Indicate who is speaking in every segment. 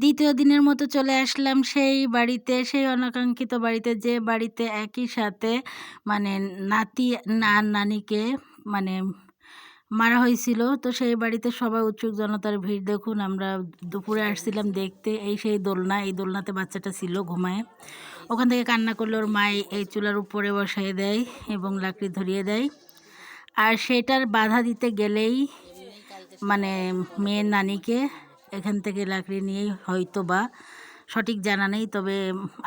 Speaker 1: দ্বিতীয় দিনের মতো চলে আসলাম সেই বাড়িতে, সেই অনাকাঙ্ক্ষিত বাড়িতে। যে বাড়িতে একই সাথে মানে নাতি আর নানিকে মানে মারা হয়েছিল, তো সেই বাড়িতে সবাই উৎসুক জনতার ভিড়। দেখুন, আমরা দুপুরে আসছিলাম দেখতে, এই সেই দোলনা, এই দোলনাতে বাচ্চাটা ছিল ঘুমায়। ওখান থেকে কান্না করলে ওর মাই এই চুলার উপরে বসাই দেয় এবং লাকড়ি ধরিয়ে দেয়। আর সেটার বাধা দিতে গেলেই মানে মেয়ের নানিকে এখান থেকে লাকড়ি নিয়ে হয়তো বা সঠিক জানা নেই, তবে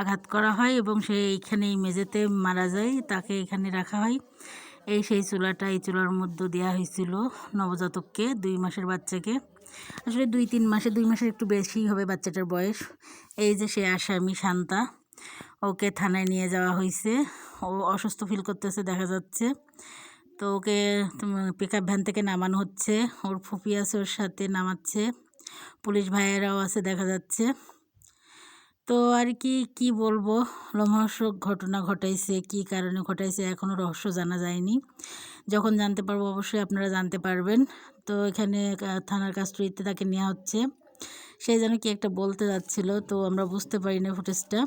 Speaker 1: আঘাত করা হয় এবং সে এইখানেই মেঝেতে মারা যায়। তাকে এখানে রাখা হয়। এই সেই চুলাটা, এই চুলার মধ্যে দেওয়া হয়েছিল নবজাতককে, দুই মাসের বাচ্চাকে। আসলে দুই, তিন মাসে, দুই মাসের একটু বেশি হবে বাচ্চাটার বয়স। এই যে সে আসামি শান্তা, ওকে থানায় নিয়ে যাওয়া হয়েছে। ও অসুস্থ ফিল করতেছে, দেখা যাচ্ছে। তো ওকে পিক আপ ভ্যান থেকে নামানো হচ্ছে। ওর ফুপি ওর সাথে নামাচ্ছে। পুলিশ ভাইয়েরাও আছে, দেখা যাচ্ছে। তো আর কি কি বলব? লোমহর্ষক ঘটনা ঘটাইছে, কি কারণে ঘটাইছে এখনও রহস্য জানা যায়নি। যখন জানতে পারব অবশ্যই আপনারা জানতে পারবেন। তো এখানে থানার কাস্টডিতে তাকে নেওয়া হচ্ছে। সে যেন কি একটা বলতে যাচ্ছিল, তো আমরা বুঝতে পারি না ফুটেজটা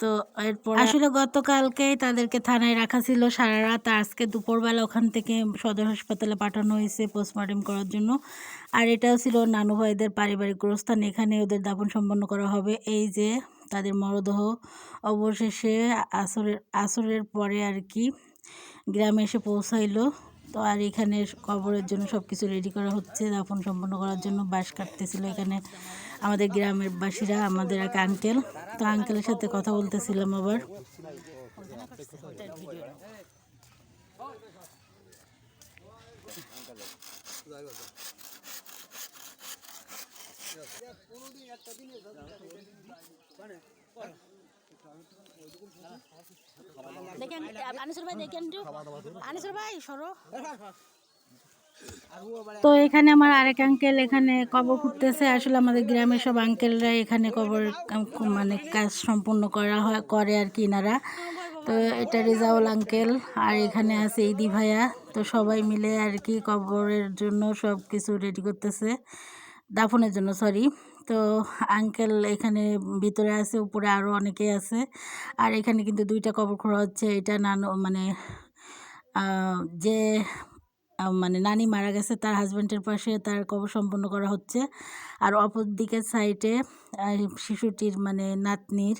Speaker 1: তো এরপর আসলে গতকালকেই তাদেরকে থানায় রাখা ছিল সারা রাত। আজকে দুপুরবেলা ওখান থেকে সদর হাসপাতালে পাঠানো হয়েছে পোস্টমর্টম করার জন্য। আর এটাও ছিল নানু ভাইদের পারিবারিক গোরস্থান। এখানে ওদের দাপন সম্পন্ন করা হবে। এই যে তাদের মরদেহ অবশেষে আসরের আসরের পরে আর কি গ্রামে এসে পৌঁছাইলো। তো আর এখানে কবরের জন্য সব কিছু রেডি করা হচ্ছে। দাফন সম্পন্ন করার জন্য বাঁশ কাটতেছিল এখানে আমাদের গ্রামের বাসীরা, আমাদের এক আঙ্কেল তো আঙ্কেলের সাথে কথা বলতেছিলাম আবার। দেখেন, আনিসুর ভাই, দেখেন আনিসুর ভাই, সরো। তো এখানে আমার আরেক আঙ্কেল এখানে কবর খুঁড়তেছে আসলে আমাদের গ্রামের সব আঙ্কেলরা এখানে কবর মানে কাজ সম্পূর্ণ করা হয়, করে আর কি এনারা তো এটা রেজাউল আঙ্কেল আর এখানে আছে ইদি ভাইয়া। তো সবাই মিলে আর কি কবরের জন্য সব কিছু রেডি করতেছে। দাফনের জন্য সরি তো আঙ্কেল এখানে ভিতরে আছে, উপরে আরও অনেকেই আছে। আর এখানে কিন্তু দুইটা কবর খোঁড়া হচ্ছে। এটা নানো মানে যে মানে নানি মারা গেছে, তার হাজব্যান্ডের পাশে তার কবর সম্পন্ন করা হচ্ছে। আর অপর দিকের সাইডে শিশুটির মানে নাতনির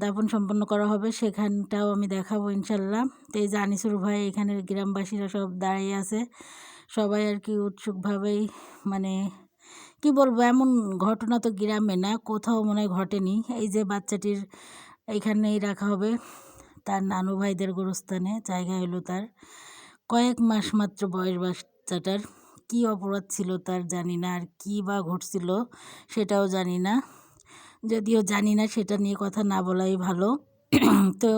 Speaker 1: দাপন সম্পন্ন করা হবে। সেখানটাও আমি দেখাবো ইনশাল্লাহ। তো এই যে আনিসুর ভাই এখানে গ্রামবাসীরা সব দাঁড়িয়ে আছে। সবাই আর কি উৎসুকভাবেই মানে কি বলব, এমন ঘটনা তো গ্রামে না, কোথাও মনে হয় ঘটেনি। এই যে বাচ্চাটির এইখানেই রাখা হবে, তার নানু ভাইদের গোরস্থানে, জায়গা হলো তার কয়েক মাস মাত্র বয়স বাচ্চাটার। কী অপরাধ ছিল তার জানি না, আর কী বা ঘটছিল সেটাও জানি না। যদিও জানি না, সেটা নিয়ে কথা না বলাই ভালো। তো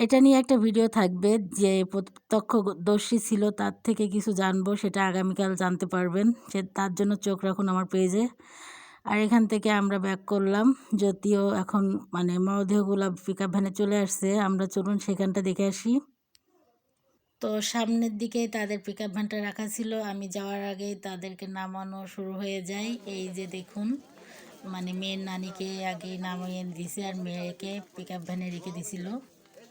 Speaker 1: এটা নিয়ে একটা ভিডিও থাকবে যে প্রত্যক্ষদর্শী ছিল, তার থেকে কিছু জানব, সেটা আগামীকাল জানতে পারবেন। সে, তার জন্য চোখ রাখুন আমার পেজে আর এখান থেকে আমরা ব্যাক করলাম, যদিও এখন মানে মরদেহগুলো পিক ভ্যানে চলে আসছে, আমরা চলুন সেখানটা দেখে আসি। তো সামনের দিকে তাদের পিক আপ ভ্যানটা রাখা ছিল, আমি যাওয়ার আগেই তাদেরকে নামানো শুরু হয়ে যায়। এই যে দেখুন মানে মেয়ের নানিকে আগে নামিয়ে দিছে আর মেয়েকে পিক আপ ভ্যানে রেখে দিছিল।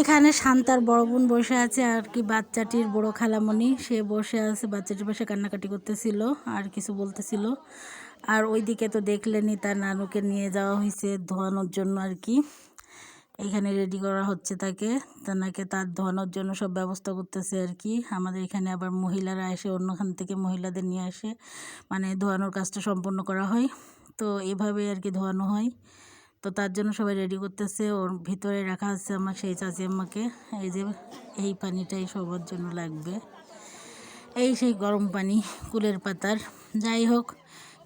Speaker 1: এখানে শান্তার বড় বোন বসে আছে, আর কি বাচ্চাটির বড় খালামণি। সে বসে আছে, বাচ্চাটির পাশে কান্নাকাটি করতেছিল, আর কিছু বলতেছিল। আর ওইদিকে তো দেখলেনি তার নানুকে নিয়ে যাওয়া হয়েছে ধোয়ানোর জন্য আর কি। এখানে রেডি করা হচ্ছে তাকে। তাকে তার ধোয়ানোর জন্য সব ব্যবস্থা করতেছে আর কি। আমাদের এখানে আবার মহিলারা এসে অন্যখান থেকে মহিলাদের নিয়ে আসে। মানে ধোয়ানোর কাজটা সম্পন্ন করা হয়। তো এভাবে আর কি ধোয়ানো হয়। তো তার জন্য সবাই রেডি করতেছে। ওর ভিতরে রাখা আছে আমার সেই চাচি আম্মাকে। এই যে এই পানিটাই সবার জন্য লাগবে। এই সেই গরম পানি, কুলের পাতার। যাই হোক,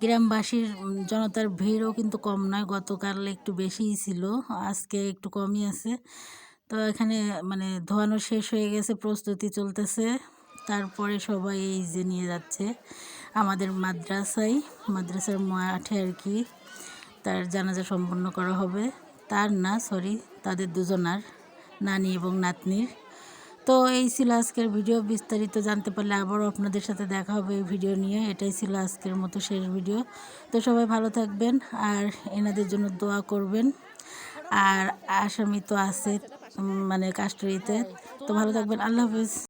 Speaker 1: গ্রামবাসীর জনতার ভিড়ও কিন্তু কম নয়। গতকাল একটু বেশিই ছিল, আজকে একটু কমই আছে। তো এখানে মানে ধোয়ানো শেষ হয়ে গেছে, প্রস্তুতি চলতেছে। তারপরে সবাই এই যে নিয়ে যাচ্ছে। আমাদের মাদ্রাসায়, মাদ্রাসার মাঠে আর কি। তার জানাজা সম্পন্ন করা হবে। তার না সরি তাদের দুজনার, নানি এবং নাতনির। তো এই ছিল আজকের ভিডিও। বিস্তারিত জানতে পারলে আবারও আপনাদের সাথে দেখা হবে এই ভিডিও নিয়ে। এটাই ছিল আজকের মতো শেষ ভিডিও। তো সবাই ভালো থাকবেন আর এনাদের জন্য দোয়া করবেন। আর আসামি তো আছে মানে কাস্টরিতে তো ভালো থাকবেন। আল্লাহ হাফিজ।